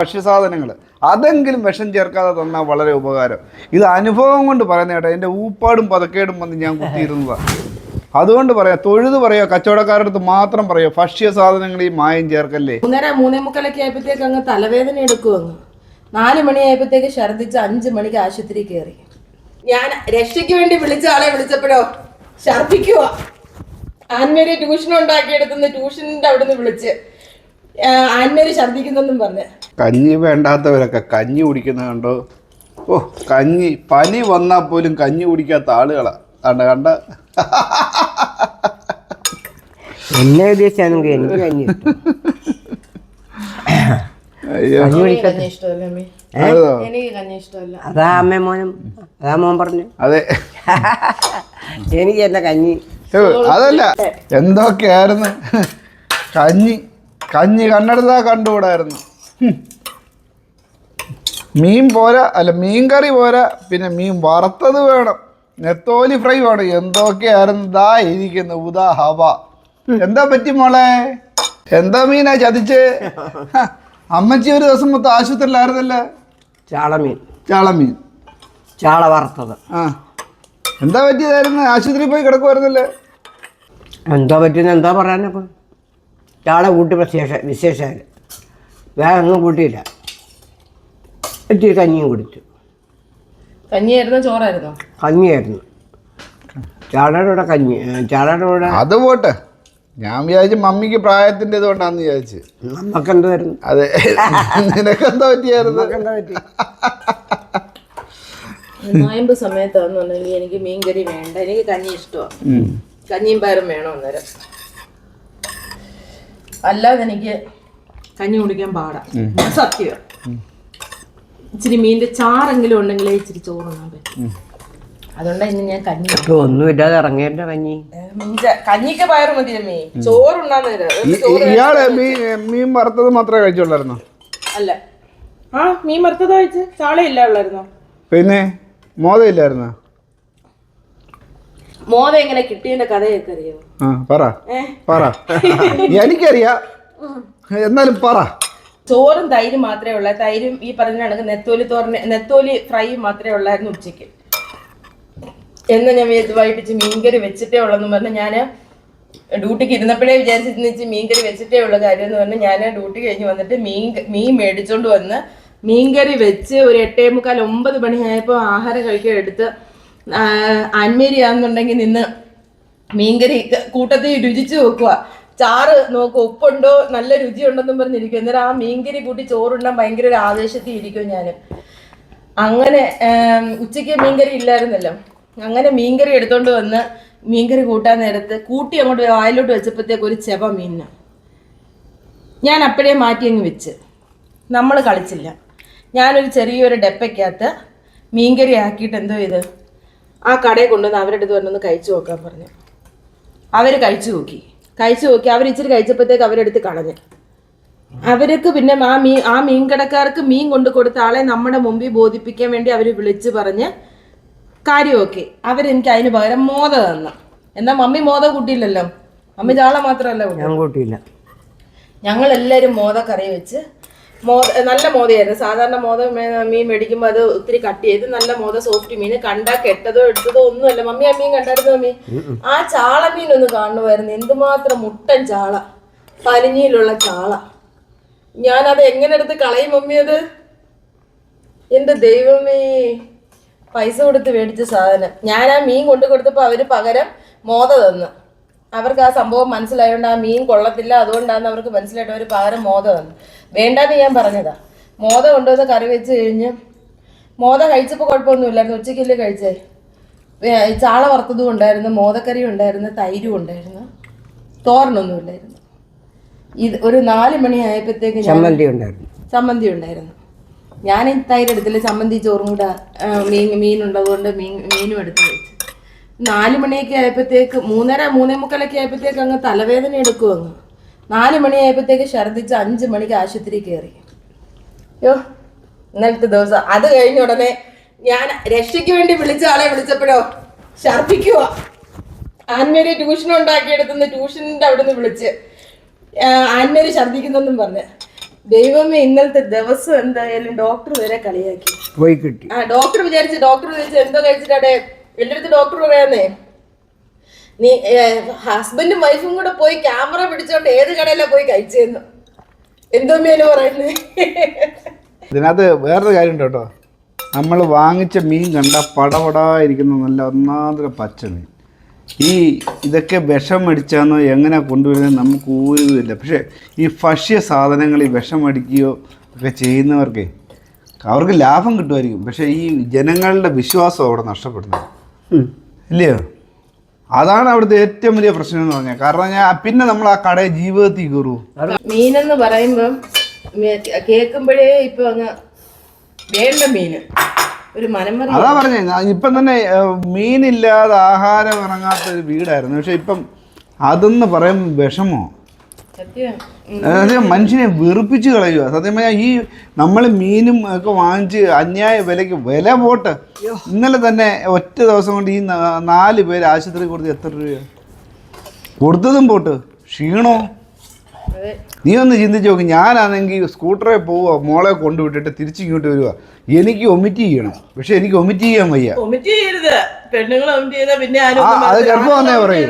ഭക്ഷ്യസാധനങ്ങൾ അതെങ്കിലും വിഷം ചേർക്കാതെ തന്നാൽ വളരെ ഉപകാരം. ഇത് അനുഭവം കൊണ്ട് പറയുന്ന കേട്ടോ എന്റെ ഊപ്പാടും പതക്കേടും വന്ന് ഞാൻ കുത്തിയിരുന്നതാണ് അതുകൊണ്ട് പറയാം തൊഴുത് പറയാം കച്ചവടക്കാരുടെ അടുത്ത് മാത്രം പറയാം ഭക്ഷ്യ സാധനങ്ങളിൽ മായം ചേർക്കല്ലേ? മൂന്നര മൂന്നേ മുക്കാലൊക്കെ ആയപ്പോഴത്തേക്ക് അങ്ങ് തലവേദന എടുക്കുമെന്ന് നാല് മണിയായപ്പോഴത്തേക്ക് ഛർദ്ദിച്ച് അഞ്ച് മണിക്ക് ആശുപത്രി കയറി. ഞാൻ രക്ഷയ്ക്ക് വേണ്ടി വിളിച്ച ആളെ വിളിച്ചപ്പോഴോ ഛർദ്ദിക്കുക ആൻമേരി ട്യൂഷൻ ഉണ്ടാക്കിയെടുത്തുനിന്ന് ട്യൂഷന്റെ അവിടെ നിന്ന് വിളിച്ച്. ആ, ആൻമേരി ഛർദ്ദിക്കുന്നെന്നും പറഞ്ഞ്. കഞ്ഞി വേണ്ടാത്തവരൊക്കെ കഞ്ഞി കുടിക്കുന്ന കണ്ടോ? ഓ കഞ്ഞി പനി വന്നാൽ പോലും കഞ്ഞി കുടിക്കാത്ത ആളുകളാ. കണ്ട കണ്ട. എന്നെ ഉദ്ദേശിച്ചാണെങ്കിൽ എനിക്ക് കഞ്ഞി അതോ? അമ്മ മോനും അതാ മോൻ പറഞ്ഞു. അതെ. എനിക്ക് എന്റെ കഞ്ഞി. അതല്ല എന്തൊക്കെയായിരുന്നു? കഞ്ഞി. കഞ്ഞി കണ്ണെടുത്താ കണ്ടുകൂടായിരുന്നു. മീൻ പോരാ അല്ല മീൻ കറി പോരാ പിന്നെ മീൻ വറുത്തത് വേണം. നെത്തോലി ഫ്രൈ വേണം. എന്തൊക്കെയായിരുന്നു ദാ ഇരിക്കുന്നു? ഉദാ ഹവ. എന്താ പറ്റി മോളെ? എന്താ മീനാ ചതിച്ച്? അമ്മച്ചി ഒരു ദിവസം മൊത്തം ആശുപത്രിയിലായിരുന്നല്ലേ? ചാളമീൻ. ചാളമീൻ. ചാള വറുത്തത്. ആ. എന്താ പറ്റിയതായിരുന്നു? ആശുപത്രിയിൽ പോയി കിടക്കുമായിരുന്നല്ലേ എന്താ പറ്റിയെന്ന് എന്താ പറയാനപ്പം? ചാള കൂട്ടി വിശേഷ വിശേഷമായി വേറെ ഒന്നും കൂട്ടിയില്ല. ഇത്തിരി കഞ്ഞിയും കുടിച്ചു. കഞ്ഞിയായിരുന്നു? ചോറായിരുന്നോ? കഞ്ഞിയായിരുന്നു. ചാളയുടെ കൂടെ കഞ്ഞി ചാളയുടെ കൂടെ അത് പോട്ടെ. ഞാൻ വിചാരിച്ചു മമ്മിക്ക് പ്രായത്തിന്റെ ഇതുകൊണ്ടാന്ന് വിചാരിച്ചു. നമുക്ക് വരുന്നു അതെ. നിനക്ക് എന്താ പറ്റിയായിരുന്നു നോയമ്പ് സമയത്ത് പറ്റി നോയമ്പ് സമയത്താണെന്നുണ്ടെങ്കിൽ എനിക്ക് മീൻകറി വേണ്ട. എനിക്ക് കഞ്ഞി ഇഷ്ടമാണ് കഞ്ഞിയും പയറും വേണം അന്നേരം അല്ലാതെ എനിക്ക് കഞ്ഞി കുടിക്കാൻ പാടാ. സത്യം. ഇച്ചിരി മീനിന്റെ ചാറെങ്കിലും ഉണ്ടെങ്കിലേ ഇച്ചിരി ചോറുണ്ണാൻ പറ്റും. അതുകൊണ്ടാണ് ഇന്ന് ഞാൻ കഞ്ഞി ഒന്നുമില്ലാതെ കഞ്ഞിക്ക് പയറ് മതി അമ്മേ. ചോറുണ്ണാൻ ഇയാൾ മീൻ മീൻ വറുത്തത് മാത്രമേ കഴിച്ചുള്ളായിരുന്നു? അല്ല. ആ മീൻ വറുത്തത് കഴിച്ച് ചാളയില്ല ഉള്ളായിരുന്നോ? പിന്നെ മോതയില്ലായിരുന്നു? മോത എങ്ങനെ കിട്ടിയതിന്റെ കഥയൊക്കെ അറിയോ ആ പറ. പറ. എനിക്കറിയാ. എന്നാലും പറ. ചോറും തൈരും മാത്രമേ ഉള്ള. തൈരും ഈ പറഞ്ഞ കണക്ക് നെത്തോലി തോറിന് നെത്തോലി ഫ്രൈ മാത്രമേ ഉള്ളായിരുന്നു ഉച്ചയ്ക്ക്. എന്ന് ഞാൻ വൈപ്പിച്ച് മീൻകറി വെച്ചിട്ടേ ഉള്ളെന്ന് പറഞ്ഞ് ഞാൻ ഡ്യൂട്ടിക്ക് ഇരുന്നപ്പോഴേ വിചാരിച്ചിരുന്നിച്ച് മീൻകറി വെച്ചിട്ടേ ഉള്ള കാര്യം എന്ന് പറഞ്ഞ് ഞാൻ ഡ്യൂട്ടി കഴിഞ്ഞ് വന്നിട്ട് മീൻ മീൻ മേടിച്ചോണ്ട് വന്ന് മീൻകറി വെച്ച് ഒരു എട്ടേ മുക്കാൽ ഒമ്പത് മണിയായപ്പോൾ ആഹാരം കഴിക്കാൻ എടുത്ത് അന്മേരി ആണെന്നുണ്ടെങ്കിൽ നിന്ന് മീൻകറി കൂട്ടത്തിൽ രുചിച്ചു നോക്കുക ചാറ് നോക്ക് ഉപ്പുണ്ടോ നല്ല രുചിയുണ്ടെന്നും പറഞ്ഞിരിക്കും. എന്നിട്ട് ആ മീൻകറി കൂട്ടി ചോറുണ്ടാൻ ഭയങ്കര ഒരു ആവേശത്തിൽ ഇരിക്കും ഞാൻ അങ്ങനെ ഉച്ചയ്ക്ക് മീൻകറി ഇല്ലായിരുന്നല്ലോ. അങ്ങനെ മീൻകറി എടുത്തോണ്ട് വന്ന് മീൻകറി കൂട്ടാൻ നേരത്ത് കൂട്ടി അങ്ങോട്ട് വായിലോട്ട് വെച്ചപ്പോഴത്തേക്ക് ഒരു ചെവ മീനിന്. ഞാൻ അപ്പോഴേ മാറ്റി അങ്ങ് വെച്ച്. നമ്മൾ കളിച്ചില്ല. ഞാനൊരു ചെറിയൊരു ഡെപ്പയ്ക്കകത്ത് മീൻകറി ആക്കിയിട്ട് എന്തോ ചെയ്ത്? ആ കടയിൽ കൊണ്ടുവന്ന് അവരുടെ അടുത്ത് വന്നൊന്ന് കഴിച്ചു നോക്കാൻ പറഞ്ഞു. അവർ കഴിച്ചു നോക്കി. കഴിച്ചു നോക്കി. അവർ ഇച്ചിരി കഴിച്ചപ്പോഴത്തേക്ക് അവരെടുത്ത് കളഞ്ഞു. അവർക്ക് പിന്നെ ആ മീൻ ആ മീൻ കടക്കാർക്ക് മീൻ കൊണ്ടു കൊടുത്ത ആളെ നമ്മുടെ മുമ്പിൽ ബോധിപ്പിക്കാൻ വേണ്ടി അവർ വിളിച്ച് പറഞ്ഞ് കാര്യമൊക്കെ. അവരെനിക്ക് അതിന് പകരം മോത തന്നു. എന്നാൽ മമ്മി മോത കൂട്ടിയില്ലല്ലോ? മമ്മി ചാള മാത്രമല്ല ഞാൻ കൂട്ടിയില്ല. ഞങ്ങൾ എല്ലാവരും മോദ കറി വെച്ച് മോത നല്ല മോതയായിരുന്നു സാധാരണ മോദ മീൻ മേടിക്കുമ്പോൾ അത് ഒത്തിരി കട്ട് ചെയ്ത് നല്ല മോദ സോഫ്റ്റ് മീൻ കണ്ടാ കെട്ടതോ എടുത്തതോ ഒന്നുമല്ല. മമ്മി ആ മീൻ കണ്ടായിരുന്നു മമ്മി? ആ ചാള മീൻ ഒന്ന് കാണുമായിരുന്നു. എന്തുമാത്രം മുട്ടൻ ചാള. പരിഞ്ഞിയിലുള്ള ചാള. ഞാനത് എങ്ങനെ എടുത്ത് കളയും മമ്മി അത്? എന്റെ ദൈവമേ. പൈസ കൊടുത്ത് മേടിച്ച സാധനം. ഞാൻ ആ മീൻ കൊണ്ടു കൊടുത്തപ്പോൾ അവർ പകരം മോദ തന്നു. അവർക്ക് ആ സംഭവം മനസ്സിലായതുകൊണ്ട് ആ മീൻ കൊള്ളത്തില്ല. അതുകൊണ്ടാണ് അവർക്ക് മനസ്സിലായിട്ട് അവർ പകരം മോദം തന്നു. വേണ്ടാന്ന് ഞാൻ പറഞ്ഞതാ. മോദം കൊണ്ടുവന്ന് കറി വെച്ച് കഴിഞ്ഞ് മോദം കഴിച്ചപ്പോൾ കുഴപ്പമൊന്നുമില്ലായിരുന്നു. ഉച്ചയ്ക്കല്ലേ കഴിച്ചേ? ചാള വറുത്തതും ഉണ്ടായിരുന്നു മോദക്കറിയും ഉണ്ടായിരുന്നു തൈരും ഉണ്ടായിരുന്നു. തോരനൊന്നുമില്ലായിരുന്നു ഇത് ഒരു നാല് മണി ആയപ്പോഴത്തേക്ക് ചമ്മന്തി ഉണ്ടായിരുന്നു. ചമ്മന്തി ഉണ്ടായിരുന്നു. ഞാൻ തൈരെടുത്തില്ല ചമ്മന്തി ചോറും കൂടെ മീൻ മീനുള്ളതുകൊണ്ട് മീൻ മീനും എടുത്ത് കഴിച്ചു നാല് മണിയൊക്കെ ആയപ്പോഴത്തേക്ക് മൂന്നര മൂന്നേ മുക്കാലൊക്കെ ആയപ്പോഴത്തേക്ക് അങ്ങ് തലവേദന എടുക്കും അങ്ങ്? നാല് മണി ആയപ്പോഴത്തേക്ക് ഛർദ്ദിച്ച് അഞ്ച് മണിക്ക് ആശുപത്രി കയറി. യോ ഇന്നലത്തെ ദിവസം. അത് കഴിഞ്ഞ ഉടനെ ഞാൻ രക്ഷയ്ക്ക് വേണ്ടി വിളിച്ച ആളെ വിളിച്ചപ്പോഴോ? ഛർദ്ദിക്കുക ആൻമേരി ട്യൂഷൻ ഉണ്ടാക്കിയെടുത്തുനിന്ന് ട്യൂഷന്റെ അവിടെ നിന്ന് വിളിച്ച് ആന്മേരി ആൻമേരി ഛർദ്ദിക്കുന്നെന്നും പറഞ്ഞ്. ദൈവമേ ഇന്നലത്തെ ദിവസം എന്തായാലും ഡോക്ടർ വരെ കളിയാക്കി. പോയി കിട്ടി. ആ ഡോക്ടർ വിചാരിച്ച് ഡോക്ടർ വിചാരിച്ച് എന്തോ കഴിച്ചിട്ടാടെ എന്റെ അടുത്ത് ഡോക്ടർ പറയാന്നേ നീ ഹസ്ബൻഡും വൈഫും കൂടെ പോയി ക്യാമറ പിടിച്ചോണ്ട് ഏത് കടയിലാ പോയി കഴിച്ചെന്ന്? എന്തോ പറയുന്നേ. ഇതിനകത്ത് വേറൊരു കാര്യമുണ്ട് കേട്ടോ. നമ്മൾ വാങ്ങിച്ച മീൻ കണ്ട പടപടാ ഇരിക്കുന്ന നല്ല ഒന്നാന്തര പച്ച മീൻ. ഈ ഇതൊക്കെ വിഷം അടിച്ചാന്നോ എങ്ങനെ കൊണ്ടുവരുന്നത് നമുക്ക് ഒരു ഇല്ല പക്ഷേ ഈ ഭക്ഷ്യ സാധനങ്ങൾ ഈ വിഷം അടിക്കുകയോ ഒക്കെ ചെയ്യുന്നവർക്ക് അവർക്ക് ലാഭം കിട്ടുമായിരിക്കും. പക്ഷേ ഈ ജനങ്ങളുടെ വിശ്വാസം അവിടെ നഷ്ടപ്പെടുന്നത്. ഇല്ലയോ? അതാണ് അവിടുത്തെ ഏറ്റവും വലിയ പ്രശ്നം എന്ന് പറഞ്ഞാൽ കാരണം ഞാൻ പിന്നെ നമ്മൾ ആ കടയെ ജീവിതത്തിൽ കയറൂ. മീനെന്ന് പറയുമ്പം കേൾക്കുമ്പോഴേ ഇപ്പൊ അങ്ങ് വേണ്ട മീന്. ഒരു അതാ പറഞ്ഞേ ഇപ്പൊ തന്നെ മീനില്ലാതെ ആഹാരം ഇറങ്ങാത്ത ഒരു വീടായിരുന്നു. പക്ഷെ ഇപ്പം അതെന്ന് പറയും വിഷമോ. സത്യം. മനുഷ്യനെ വെറുപ്പിച്ച് കളയുക സത്യം പറഞ്ഞാൽ ഈ നമ്മൾ മീനും ഒക്കെ വാങ്ങിച്ച് അന്യായ വിലയ്ക്ക് വില പോട്ട്. ഇന്നലെ തന്നെ ഒറ്റ ദിവസം കൊണ്ട് ഈ നാല് പേര് ആശുപത്രി കൊടുത്ത് എത്ര രൂപയാണ് കൊടുത്തതും പോട്ട്. ക്ഷീണോ? നീ ഒന്ന് ചിന്തിച്ച് നോക്ക് ഞാനാണെങ്കിൽ സ്കൂട്ടറിൽ പോവുക മോളെ കൊണ്ടുവിട്ടിട്ട് തിരിച്ചിങ്ങോട്ട് വരിക. എനിക്ക് ഒമിറ്റ് ചെയ്യണം. പക്ഷെ എനിക്ക് ഒമിറ്റ് ചെയ്യാൻ വയ്യ. ഒമിറ്റ് ചെയ്യരുത്. പെണ്ണുങ്ങൾ ഒമിറ്റ് ചെയ്താൽ പിന്നെ അത് പറയൂ.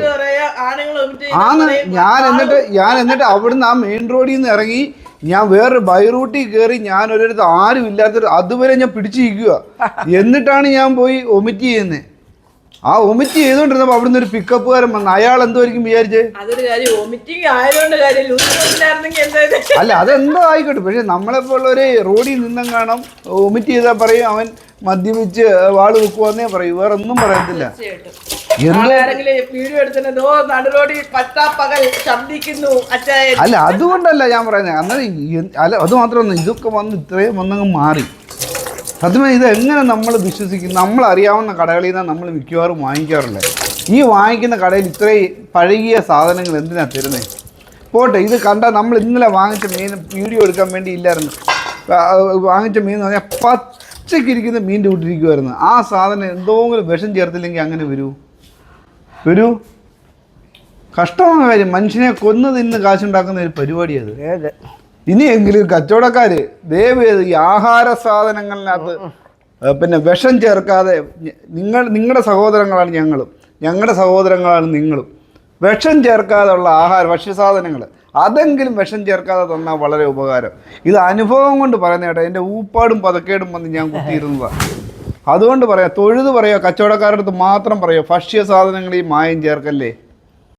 ആന്ന് ഞാൻ എന്നിട്ട് ഞാൻ എന്നിട്ട് അവിടുന്ന് ആ മെയിൻ റോഡിൽ നിന്ന് ഇറങ്ങി ഞാൻ വേറൊരു ബൈ റൂട്ടിൽ കയറി ഞാൻ ഒരിടത്ത് ആരും ഇല്ലാത്തൊരു അതുവരെ ഞാൻ പിടിച്ചിരിക്കുക എന്നിട്ടാണ് ഞാൻ പോയി ഒമിറ്റ് ചെയ്യുന്നത് ആ ഒമിറ്റ് ചെയ്തുകൊണ്ടിരുന്നപ്പോൾ അവിടുന്ന് ഒരു പിക്കപ്പുകാരൻ വന്ന് അയാൾ എന്തായിരിക്കും വിചാരിച്ചേ? അതൊരു കാര്യം വോമിറ്റിംഗ് ആയതുകൊണ്ട് കാര്യം ലൂസിലായിരുന്നെങ്കിൽ എന്തായാലും അല്ല അതെന്തോ ആയിക്കോട്ടെ. പക്ഷെ നമ്മളെപ്പോലുള്ളവര് റോഡിൽ നിന്നും കാണാം ഒമിറ്റ് ചെയ്താൽ പറയും അവൻ മദ്യപിച്ച് വാൾ വെക്കുവാന്നേ പറയും. വേറെ ഒന്നും പറയത്തില്ല എന്തോ? ആരെങ്കിലും വീഡിയോ എടുത്തിട്ട് ദോ നടുറോടി പത്താ പകൽ ശബ്ദിക്കുന്നു അച്ചായ അല്ല അതുകൊണ്ടല്ല ഞാൻ പറയുന്നത് അന്നേരം ഈ- അല്ല അത് മാത്രമല്ല ഇതൊക്കെ വന്ന് ഇത്രയും വന്നങ്ങ് മാറി. സത്യമേ ഇത് എങ്ങനെ നമ്മൾ വിശ്വസിക്കും നമ്മൾ അറിയാവുന്ന കടകളിൽ നിന്നാണ് നമ്മൾ മിക്കവാറും വാങ്ങിക്കാറുള്ളത് ഈ വാങ്ങിക്കുന്ന കടയിൽ ഇത്രയും പഴകിയ സാധനങ്ങൾ എന്തിനാ തരുന്നത് പോട്ടെ ഇത് കണ്ട നമ്മൾ ഇന്നലെ വാങ്ങിച്ച മീൻ വീഡിയോ എടുക്കാൻ വേണ്ടി ഇല്ലായിരുന്നു. വാങ്ങിച്ച മീൻ എന്ന് പറഞ്ഞാൽ പച്ചക്കിരിക്കുന്ന മീന്റെ കൂട്ടിരിക്കുമായിരുന്നു ആ സാധനം എന്തെങ്കിലും വിഷം ചേർത്തില്ലെങ്കിൽ അങ്ങനെ വരൂ? വരൂ? കഷ്ടമായ കാര്യം. മനുഷ്യനെ കൊന്നു തിന്ന് കാശുണ്ടാക്കുന്ന ഒരു പരിപാടിയത് ഇനിയെങ്കിലും കച്ചവടക്കാര് ദയവ് ചെയ്ത് ഈ ആഹാര സാധനങ്ങളിനകത്ത് പിന്നെ വിഷം ചേർക്കാതെ നിങ്ങൾ നിങ്ങളുടെ സഹോദരങ്ങളാണ് ഞങ്ങളും. ഞങ്ങളുടെ സഹോദരങ്ങളാണ് നിങ്ങളും. വിഷം ചേർക്കാതെയുള്ള ആഹാര ഭക്ഷ്യസാധനങ്ങൾ അതെങ്കിലും വിഷം ചേർക്കാതെ തന്നാൽ വളരെ ഉപകാരം. ഇത് അനുഭവം കൊണ്ട് പറയുന്ന കേട്ടോ എന്റെ ഊപ്പാടും പതക്കേടും വന്ന് ഞാൻ കുത്തിയിരുന്നതാണ് അതുകൊണ്ട് പറയാം തൊഴുത് പറയാം കച്ചവടക്കാരുടെ അടുത്ത് മാത്രം പറയാം ഭക്ഷ്യ സാധനങ്ങളിൽ മായം ചേർക്കല്ലേ?